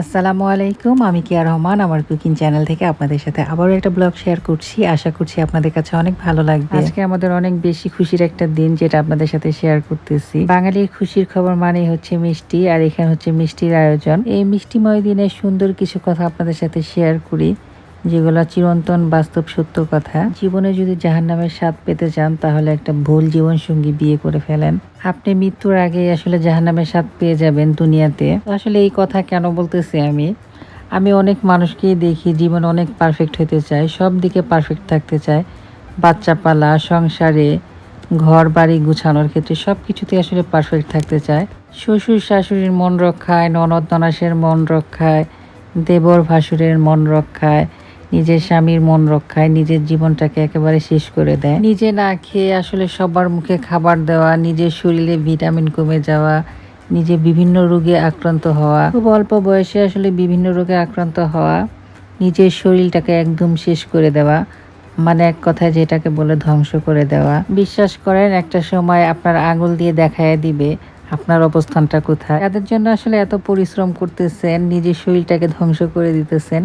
আসসালামু আলাইকুম আমি কিয়া রহমান আমার কুকিং চ্যানেল থেকে আপনাদের সাথে আবারও একটা ব্লগ শেয়ার করছি। আশা করছি আপনাদের কাছে অনেক ভালো লাগবে। আজকে আমাদের অনেক বেশি খুশির একটা দিন যেটা আপনাদের সাথে শেয়ার করতেছি। বাঙালির খুশির খবর মানে হচ্ছে মিষ্টি আর এখানে হচ্ছে মিষ্টির আয়োজন। এই মিষ্টিময় দিনে সুন্দর কিছু কথা আপনাদের সাথে শেয়ার করি। যেগুলো চিরন্তন বাস্তব সত্য কথা, জীবনে যদি জাহান্নামের স্বাদ পেতে চান, তাহলে একটা ভুল জীবন সঙ্গী বিয়ে করে ফেলেন। আপনি মৃত্যুর আগে আসলে জাহান্নামের স্বাদ পেয়ে যাবেন দুনিয়াতে। আসলে এই কথা কেন বলতেছি আমি? আমি অনেক মানুষকেই দেখি, জীবন অনেক পারফেক্ট হতে চায়, সব দিকে পারফেক্ট থাকতে চায়। বাচ্চা পালা সংসারে ঘর বাড়ি গুছানোর ক্ষেত্রে সব কিছুতে আসলে পারফেক্ট থাকতে চায়। শ্বশুর শাশুড়ির মন রক্ষায়, ননদ ননাসের মন রক্ষায়, দেবর ভাসুরের মন রক্ষায় নিজের স্বামীর মন রক্ষায়, নিজের জীবনটাকে একেবারে শেষ করে দেয়। নিজে না খেয়ে আসলে সবার মুখে খাবার দেওয়া, নিজের শরীরে ভিটামিন কমে যাওয়া, নিজে বিভিন্ন রোগে আক্রান্ত হওয়া, খুব অল্প বয়সে আসলে বিভিন্ন রোগে আক্রান্ত হওয়া, নিজের শরীরটাকে একদম শেষ করে দেওয়া মানে এক কথায় যেটাকে বলে ধ্বংস করে দেওয়া। বিশ্বাস করেন, একটা সময় আপনার আঙুল দিয়ে দেখায় দিবে আপনার অবস্থানটা কোথায়। তাদের জন্য আসলে এত পরিশ্রম করতেছেন, নিজের শরীরটাকে ধ্বংস করে দিতেছেন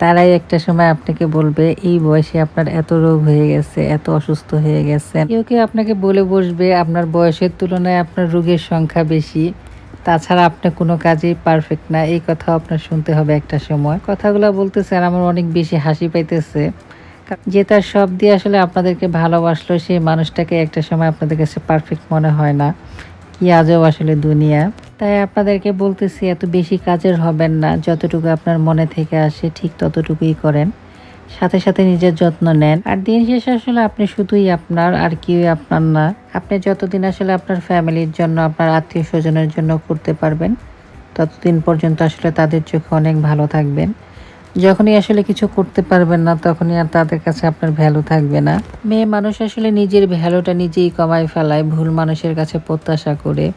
তারাই একটা সময় আপনাকে বলবে, এই বয়সে আপনার এত রোগ হয়ে গেছে, এত অসুস্থ হয়ে গেছে কেউ কেউ আপনাকে বলে বসবে, আপনার বয়সের তুলনায় আপনার রোগের সংখ্যা বেশি। তাছাড়া আপনি কোনো কাজেই পারফেক্ট না, এই কথা আপনার শুনতে হবে একটা সময়। কথাগুলো বলতেছেন আমার অনেক বেশি হাসি পাইতেছে। যে তার সব দিয়ে আসলে আপনাদেরকে ভালোবাসলো, সেই মানুষটাকে একটা সময় আপনাদের কাছে পারফেক্ট মনে হয় না। কি আজও আসলে দুনিয়া। তাই আপনাদেরকে বলতেছি, এত বেশি কাজের হবেন না। যতটুকু আপনার মনে থেকে আসে, ঠিক ততটুকুই করেন। সাথে সাথে নিজের যত্ন নেন। আর দিন শেষে আসলে আপনি শুধুই আপনার, আর কেউই আপনার না। আপনি যতদিন আসলে আপনার ফ্যামিলির জন্য, আপনার আত্মীয় স্বজনের জন্য করতে পারবেন, ততদিন পর্যন্ত আসলে তাদের চোখে অনেক ভালো থাকবেন। যখনই আসলে কিছু করতে পারবেন না, তখনই আর তাদের কাছে আপনার ভ্যালু থাকবে না। মেয়ে মানুষ আসলে নিজের ভ্যালুটা নিজেই কমায় ফেলায়, ভুল মানুষের কাছে প্রত্যাশা করে।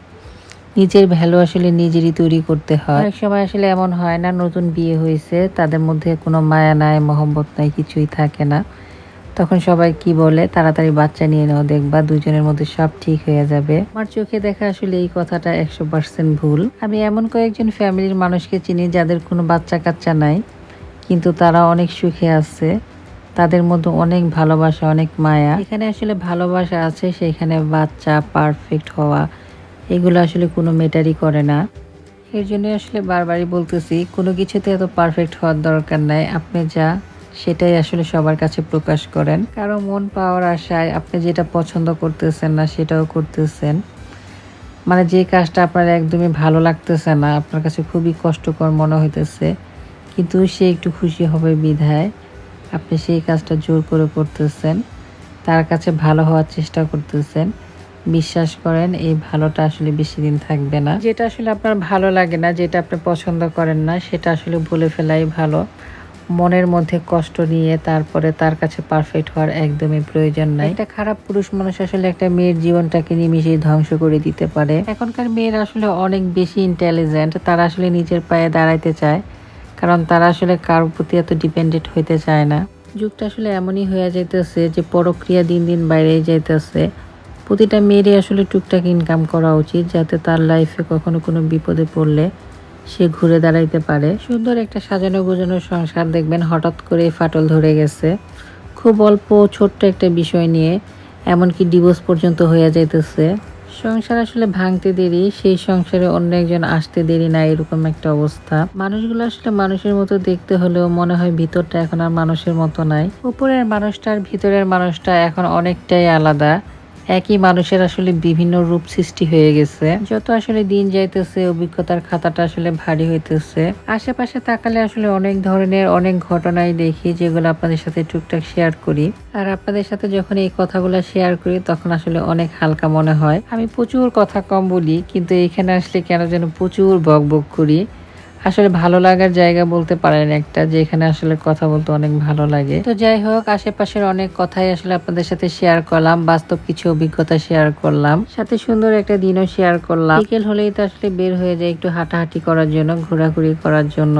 নিজের ভ্যালু আসলে নিজেরই তৈরি করতে হয়। অনেক সময় আসলে এমন হয় না, নতুন বিয়ে হয়েছে, তাদের মধ্যে কোনো মায়া নাই, মহব্বত নাই, কিছুই থাকে না। তখন সবাই কি বলে? তাড়াতাড়ি বাচ্চা নিয়ে নাও, দেখবা দুজনের মধ্যে সব ঠিক হয়ে যাবে। আমার চোখে দেখা আসলে এই কথাটা একশো পার্সেন্ট ভুল। আমি এমন কয়েকজন ফ্যামিলির মানুষকে চিনি যাদের কোনো বাচ্চা কাচ্চা নাই, কিন্তু তারা অনেক সুখে আছে। তাদের মধ্যে অনেক ভালোবাসা, অনেক মায়া। এখানে আসলে ভালোবাসা আছে, সেখানে বাচ্চা পারফেক্ট হওয়া এগুলো আসলে কোনো মেটারই করে না। এর জন্য আসলে বারবারই বলতেছি, কোনো কিছুতে এত পারফেক্ট হওয়ার দরকার নাই। আপনি যা, সেটাই আসলে সবার কাছে প্রকাশ করেন। কারও মন পাওয়ার আশায় আপনি যেটা পছন্দ করতেছেন না, সেটাও করতেছেন। মানে যে কাজটা আপনার একদমই ভালো লাগতেছে না, আপনার কাছে খুবই কষ্টকর মনে হইতেছে, কিন্তু সে একটু খুশি হবে বিধায় আপনি সেই কাজটা জোর করে করতেছেন। তার কাছে ভালো হওয়ার চেষ্টা করতেছেন। বিশ্বাস করেন, এই ভালোটা আসলে বেশি দিন থাকবে না। যেটা আসলে আপনার ভালো লাগে না, যেটা আপনি পছন্দ করেন না, সেটা আসলে বলে ফেলাই ভালো। মনের মধ্যে কষ্ট নিয়ে তারপরে তার কাছে পারফেক্ট হওয়ার একদমই প্রয়োজন নাই। একটা খারাপ পুরুষ মানুষ আসলে একটা মেয়ের জীবনটাকে নিমিশেই ধ্বংস করে দিতে পারে। এখনকার মেয়েরা আসলে অনেক বেশি ইন্টেলিজেন্ট তারা আসলে নিজের পায়ে দাঁড়াইতে চায়, কারণ তারা আসলে কারোর প্রতি এত ডিপেন্ডেন্ট হইতে চায় না। যুগটা আসলে এমনই হয়ে যাইতেছে যে পরক্রিয়া দিন দিন বাইরেই যাইতেছে। প্রতিটা মেয়েরই আসলে টুকটাক ইনকাম করা উচিত, যাতে তার লাইফে কখনো কোনো বিপদে পড়লে সে ঘুরে দাঁড়াইতে পারে। সুন্দর একটা সাজানো গোজানো সংসার দেখবেন, হঠাৎ করে ফাটল ধরে গেছে। খুব অল্প, ছোট্ট একটা বিষয় নিয়ে, এমনকি ডিভোর্স পর্যন্ত হয়ে যাইতেছে। সংসার আসলে ভাঙতে দেরি, সেই সংসারে অন্য একজন আসতে দেরি না, এরকম একটা অবস্থা। মানুষগুলো আসলে মানুষের মতো দেখতে হলেও মনে হয় ভিতরটা এখন আর মানুষের মতো নাই। উপরের মানুষটার ভিতরের মানুষটা এখন অনেকটাই আলাদা। একই মানুষের আসলে বিভিন্ন রূপ সৃষ্টি হয়ে গেছে। যত আসলে দিন যাইতেছে, অভিজ্ঞতার খাতাটা আসলে ভারী হইতেছে। আশেপাশে তাকালে আসলে অনেক ধরনের অনেক ঘটনাই দেখি, যেগুলো আপনাদের সাথে টুকটাক শেয়ার করি। আর আপনাদের সাথে যখন এই কথাগুলো শেয়ার করি, তখন আসলে অনেক হালকা মনে হয়। আমি প্রচুর কথা কম বলি, কিন্তু এখানে আসলে কেন যেন প্রচুর বক বক করি। আসলে ভালো লাগার জায়গা বলতে পারেন একটা যে এখানে আসলে কথা বলতে অনেক ভালো লাগে। তো যাই হোক, আশেপাশের অনেক কথাই আসলে আপনাদের সাথে শেয়ার করলাম, বাস্তব কিছু অভিজ্ঞতা শেয়ার করলাম। সাথে সুন্দর একটা দিনও শেয়ার করলাম। বিকেল হলেই তো আসলে বের হয়ে যায় একটু হাঁটাহাঁটি করার জন্য, ঘোরাঘুরি করার জন্য।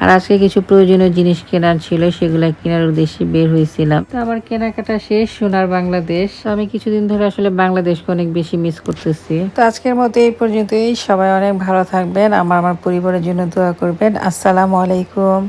আর আজকে কিছু প্রয়োজনীয় জিনিস কেনার ছিল, সেগুলো কেনার উদ্দেশ্যে বের হয়েছিলাম। তো আমার কেনাকাটা শেষ, সোনার বাংলাদেশ। আমি কিছুদিন ধরে আসলে বাংলাদেশকে অনেক বেশি মিস করতেছি। তো আজকের মতো এই পর্যন্তই। সবাই অনেক ভালো থাকবেন। আমার আমার পরিবারের জন্য দোয়া করবেন। আসসালামু আলাইকুম।